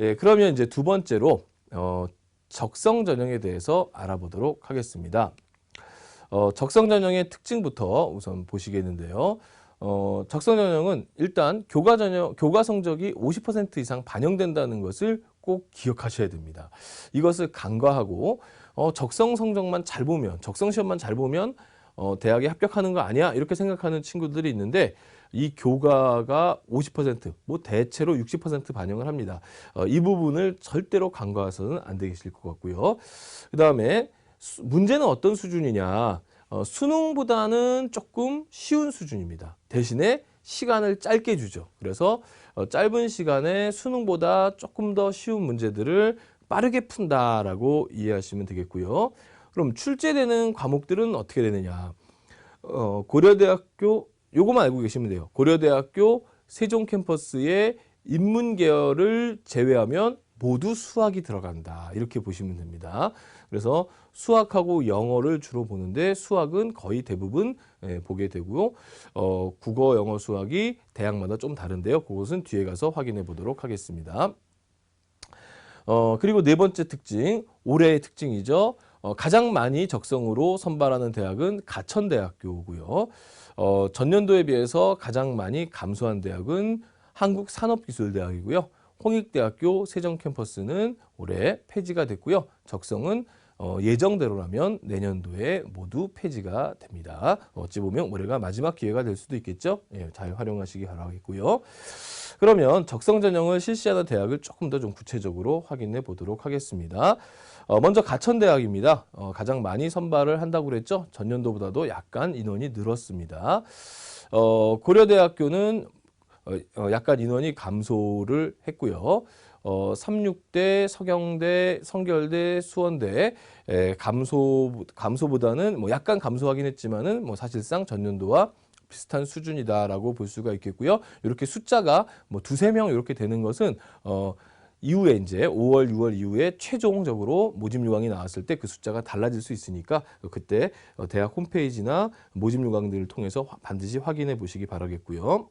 예, 그러면 이제 두 번째로 어, 적성 전형에 대해서 알아보도록 하겠습니다. 어, 적성 전형의 특징부터 우선 보시겠는데요. 어, 적성 전형은 일단 교과 전형, 교과 성적이 50% 이상 반영된다는 것을 꼭 기억하셔야 됩니다. 이것을 간과하고 어, 적성 성적만 잘 보면, 적성 시험만 잘 보면 어, 대학에 합격하는 거 아니야? 이렇게 생각하는 친구들이 있는데 이 교과가 50%, 뭐 대체로 60% 반영을 합니다. 어, 이 부분을 절대로 간과해서는 안 되실 것 같고요. 그 다음에 문제는 어떤 수준이냐? 어, 수능보다는 조금 쉬운 수준입니다. 대신에 시간을 짧게 주죠. 그래서 어, 짧은 시간에 수능보다 조금 더 쉬운 문제들을 빠르게 푼다라고 이해하시면 되겠고요. 그럼 출제되는 과목들은 어떻게 되느냐? 어, 고려대학교 요거만 알고 계시면 돼요. 고려대학교 세종 캠퍼스의 인문 계열을 제외하면 모두 수학이 들어간다. 이렇게 보시면 됩니다. 그래서 수학하고 영어를 주로 보는데 수학은 거의 대부분 예, 보게 되고요. 어, 국어, 영어, 수학이 대학마다 좀 다른데요. 그것은 뒤에 가서 확인해 보도록 하겠습니다. 어, 그리고 네 번째 특징, 올해의 특징이죠. 어, 가장 많이 적성으로 선발하는 대학은 가천대학교고요. 어, 전년도에 비해서 가장 많이 감소한 대학은 한국산업기술대학이고요. 홍익대학교 세정 캠퍼스는 올해 폐지가 됐고요. 적성은 어, 예정대로라면 내년도에 모두 폐지가 됩니다. 어찌 보면 올해가 마지막 기회가 될 수도 있겠죠. 예, 잘 활용하시기 바라겠고요. 그러면 적성 전형을 실시하는 대학을 조금 더 좀 구체적으로 확인해 보도록 하겠습니다. 어, 먼저 가천대학입니다. 어, 가장 많이 선발을 한다고 그랬죠. 전년도보다도 약간 인원이 늘었습니다. 어, 고려대학교는 어, 어, 약간 인원이 감소를 했고요. 어, 36대, 서경대, 성결대, 수원대 에, 감소 감소보다는 뭐 약간 감소하긴 했지만은 뭐 사실상 전년도와 비슷한 수준이다라고 볼 수가 있겠고요. 이렇게 숫자가 뭐 두세 명 이렇게 되는 것은 어 이후에 이제 5월, 6월 이후에 최종적으로 모집 요강이 나왔을 때 그 숫자가 달라질 수 있으니까 그때 어, 대학 홈페이지나 모집 요강들을 통해서 반드시 확인해 보시기 바라겠고요.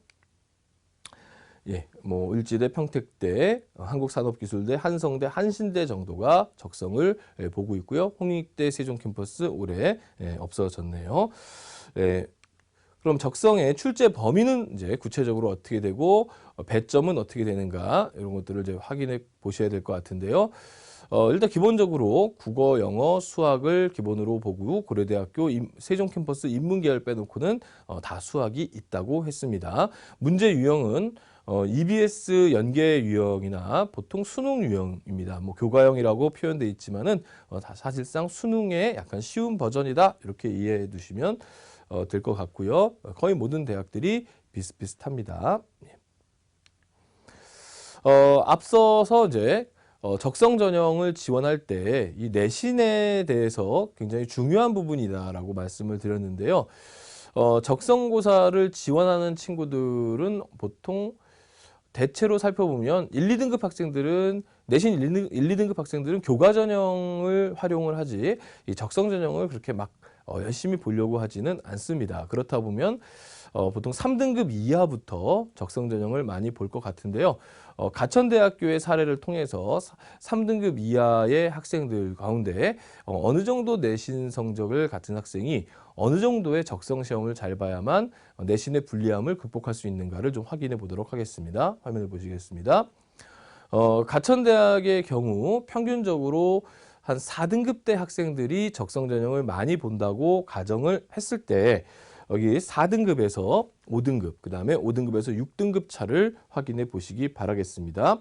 예, 뭐 을지대, 평택대, 어, 한국산업기술대, 한성대, 한신대 정도가 적성을 예, 보고 있고요. 홍익대, 세종캠퍼스 올해 예, 없어졌네요. 예, 그럼 적성의 출제 범위는 이제 구체적으로 어떻게 되고 어, 배점은 어떻게 되는가 이런 것들을 이제 확인해 보셔야 될 것 같은데요. 어, 일단 기본적으로 국어, 영어, 수학을 기본으로 보고 고려대학교 임- 세종 캠퍼스 인문 계열 빼놓고는 어, 다 수학이 있다고 했습니다. 문제 유형은 어, EBS 연계 유형이나 보통 수능 유형입니다. 뭐 교과형이라고 표현돼 있지만은 어, 다 사실상 수능의 약간 쉬운 버전이다 이렇게 이해해 두시면 어, 될 것 같고요. 어, 거의 모든 대학들이 비슷비슷합니다. 예. 어, 앞서서 이제 어, 적성 전형을 지원할 때 이 내신에 대해서 굉장히 중요한 부분이다라고 말씀을 드렸는데요. 어, 적성고사를 지원하는 친구들은 보통 대체로 살펴보면 1, 2등급 학생들은 내신 1, 2등급 학생들은 교과 전형을 활용을 하지 이 적성 전형을 그렇게 막 어, 열심히 보려고 하지는 않습니다. 그렇다 보면 어, 보통 3등급 이하부터 적성 전형을 많이 볼 것 같은데요. 어, 가천대학교의 사례를 통해서 3등급 이하의 학생들 가운데 어, 어느 정도 내신 성적을 갖춘 학생이 어느 정도의 적성 시험을 잘 봐야만 어, 내신의 불리함을 극복할 수 있는가를 좀 확인해 보도록 하겠습니다. 화면을 보시겠습니다. 어, 가천대학의 경우 평균적으로 한 4등급 대 학생들이 적성 전형을 많이 본다고 가정을 했을 때 여기 4등급에서 5등급, 그 다음에 5등급에서 6등급 차를 확인해 보시기 바라겠습니다.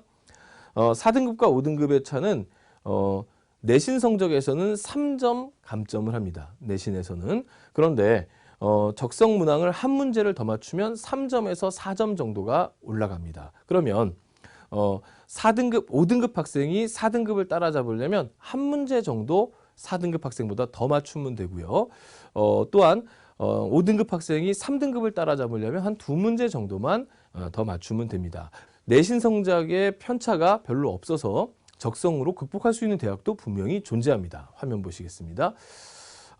어, 4등급과 5등급의 차는 어, 내신 성적에서는 3점 감점을 합니다. 내신에서는. 그런데 어, 적성 문항을 한 문제를 더 맞추면 3점에서 4점 정도가 올라갑니다. 그러면 어, 4등급, 5등급 학생이 4등급을 따라잡으려면 한 문제 정도 4등급 학생보다 더 맞추면 되고요. 어, 또한 어, 5등급 학생이 3등급을 따라잡으려면 한 두 문제 정도만 어, 더 맞추면 됩니다. 내신 성적의 편차가 별로 없어서 적성으로 극복할 수 있는 대학도 분명히 존재합니다. 화면 보시겠습니다.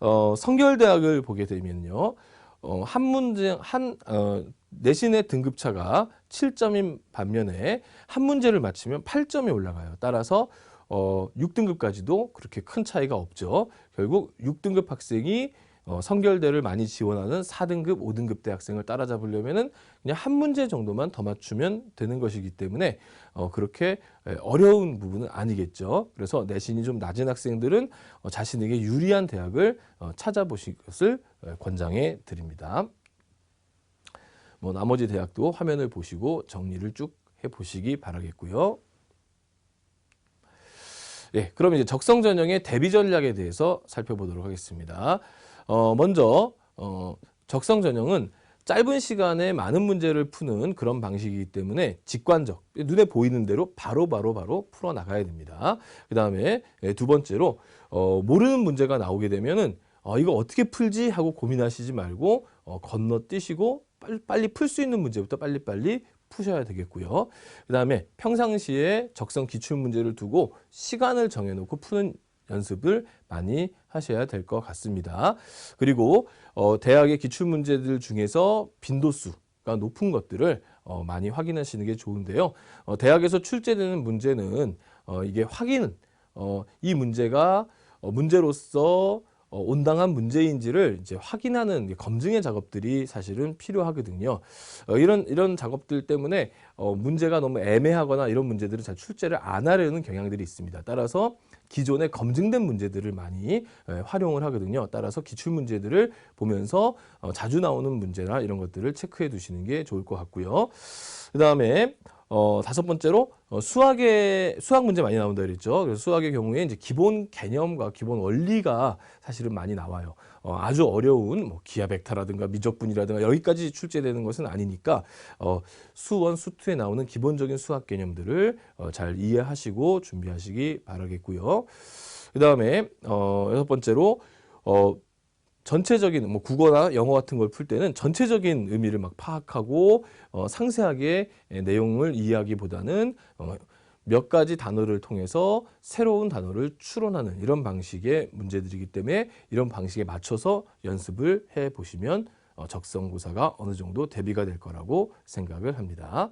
어, 성결대학을 보게 되면요. 어, 한 문제 한 어, 내신의 등급차가 7점인 반면에 한 문제를 맞히면 8점이 올라가요. 따라서 어, 6등급까지도 그렇게 큰 차이가 없죠. 결국 6등급 학생이 어, 성결대를 많이 지원하는 4등급, 5등급 대 학생을 따라잡으려면은 그냥 한 문제 정도만 더 맞추면 되는 것이기 때문에 어, 그렇게 에, 어려운 부분은 아니겠죠. 그래서 내신이 좀 낮은 학생들은 어, 자신에게 유리한 대학을 어, 찾아보실 것을 에, 권장해 드립니다. 뭐 나머지 대학도 화면을 보시고 정리를 쭉 해보시기 바라겠고요. 예, 그럼 이제 적성 전형의 대비 전략에 대해서 살펴보도록 하겠습니다. 어, 먼저 어, 적성 전형은 짧은 시간에 많은 문제를 푸는 그런 방식이기 때문에 직관적, 눈에 보이는 대로 바로 바로 바로 풀어 나가야 됩니다. 그 다음에 두 번째로 어, 모르는 문제가 나오게 되면은 어, 이거 어떻게 풀지 하고 고민하시지 말고 어, 건너뛰시고 빨리, 빨리 풀 수 있는 문제부터 빨리빨리 푸셔야 되겠고요. 그 다음에 평상시에 적성 기출 문제를 두고 시간을 정해놓고 푸는 연습을 많이 하셔야 될 것 같습니다. 그리고 어, 대학의 기출 문제들 중에서 빈도수가 높은 것들을 어, 많이 확인하시는 게 좋은데요. 어, 대학에서 출제되는 문제는 어, 이게 확인, 어, 이 문제가 어, 문제로서 어, 온당한 문제인지를 이제 확인하는 검증의 작업들이 사실은 필요하거든요. 어, 이런 이런 작업들 때문에 어, 문제가 너무 애매하거나 이런 문제들을 잘 출제를 안 하려는 경향들이 있습니다. 따라서 기존에 검증된 문제들을 많이 에, 활용을 하거든요. 따라서 기출 문제들을 보면서 어, 자주 나오는 문제나 이런 것들을 체크해 두시는 게 좋을 것 같고요. 그 다음에 어, 다섯 번째로 어, 수학의 수학 문제 많이 나온다 그랬죠. 그래서 수학의 경우에 이제 기본 개념과 기본 원리가 사실은 많이 나와요. 어, 아주 어려운 뭐 기하 벡터라든가 미적분이라든가 여기까지 출제되는 것은 아니니까 어, 수원 수투에 나오는 기본적인 수학 개념들을 어, 잘 이해하시고 준비하시기 바라겠고요. 그 다음에 어, 여섯 번째로 어, 전체적인 뭐 국어나 영어 같은 걸 풀 때는 전체적인 의미를 막 파악하고 어, 상세하게 에, 내용을 이해하기보다는 어, 몇 가지 단어를 통해서 새로운 단어를 추론하는 이런 방식의 문제들이기 때문에 이런 방식에 맞춰서 연습을 해 보시면 어, 적성고사가 어느 정도 대비가 될 거라고 생각을 합니다.